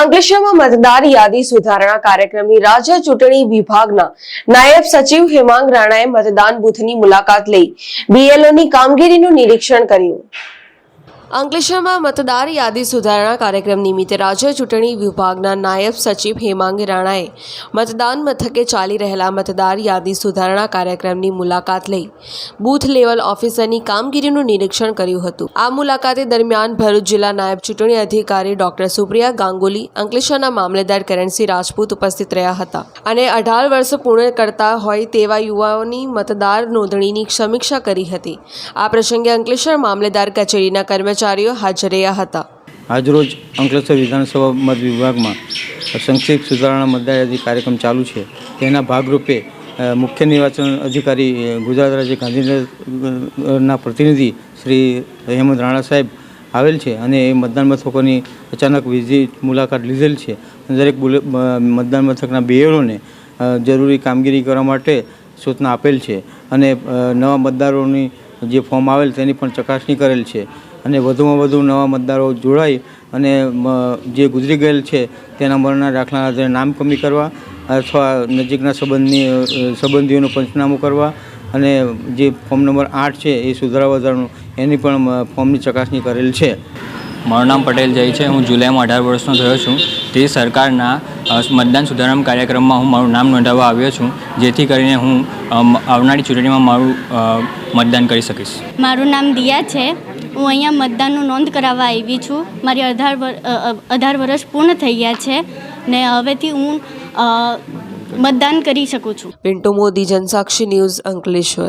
અંકલેશ્વરમાં મતદાર યાદી સુધારણા કાર્યક્રમની રાજ્ય ચૂંટણી વિભાગના નાયબ સચિવ હેમાંગ રાણાએ મતદાન બુથની મુલાકાત લઈ બીએલઓની કામગીરીનું નિરીક્ષણ કર્યું. અંકલેશ્વરમાં મતદાર યાદી સુધારણા કાર્યક્રમ નિમિત્તે રાજ્ય ચૂંટણી વિભાગના નાયબ સચિવ હેમાંગ રાણાએ મતદાન મથકે ચાલી રહેલા મતદાર યાદી સુધારણા કાર્યક્રમની મુલાકાત લઈ બૂથ લેવલ ઓફિસરની કામગીરીનું નિરીક્ષણ કર્યું હતું. આ મુલાકાતે દરમિયાન ભરૂચ જિલ્લા નાયબ ચૂંટણી અધિકારી ડોક્ટર સુપ્રિયા ગાંગુલી અંકલેશ્વરના મામલેદાર કરણસિંહ રાજપૂત ઉપસ્થિત રહ્યા હતા અને અઢાર વર્ષ પૂર્ણ કરતા હોય તેવા યુવાઓની મતદાર નોંધણીની સમીક્ષા કરી હતી. આ પ્રસંગે અંકલેશ્વર મામલેદાર કચેરીના કર્મચારીઓ હાજર રહ્યા હતા. આજરોજ અંકલેશ્વર વિધાનસભા મત વિભાગમાં સંક્ષિપ્ત સુધારણા મતદાર કાર્યક્રમ ચાલુ છે. તેના ભાગરૂપે મુખ્ય નિર્વાચન અધિકારી ગુજરાત રાજ્ય ગાંધીનગરના પ્રતિનિધિ શ્રી હેમંત રાણા સાહેબ આવેલ છે અને એ મતદાન મથકોની અચાનક વિઝિટ મુલાકાત લીધેલ છે. દરેક મતદાન મથકના બેઓને જરૂરી કામગીરી કરવા માટે સૂચના આપેલ છે અને નવા મતદારોની જે ફોર્મ આવેલ તેની પણ ચકાસણી કરેલ છે. અને વધુમાં વધુ નવા મતદારો જોડાઈ અને જે ગુજરી ગયેલ છે તેના મરણના દાખલાના આધારે નામ કમી કરવા અથવા નજીકના સંબંધની સંબંધીઓનું પંચનામું કરવા અને જે ફોર્મ નંબર આઠ છે એ સુધારા વધારાનું એની પણ ફોર્મની ચકાસણી કરેલ છે. મારું નામ પટેલ જય છે. હું જુલાઈમાં અઢાર વર્ષનો થયો છું. તે સરકારના મતદાન સુધારણા કાર્યક્રમમાં હું મારું નામ નોંધાવવા આવ્યો છું જેથી કરીને હું આવનારી ચૂંટણીમાં મારું મતદાન કરી શકીશ. મારું નામ દિયા છે. હું અહીંયા મતદાનનું નોંધ કરાવવા આવી છું. મારી અઢાર અઢાર વર્ષ પૂર્ણ થઈ ગયા છે ને હવેથી હું મતદાન કરી શકું છું. પિન્ટુ મોદી, જનસાક્ષી ન્યૂઝ અંકલેશ્વર.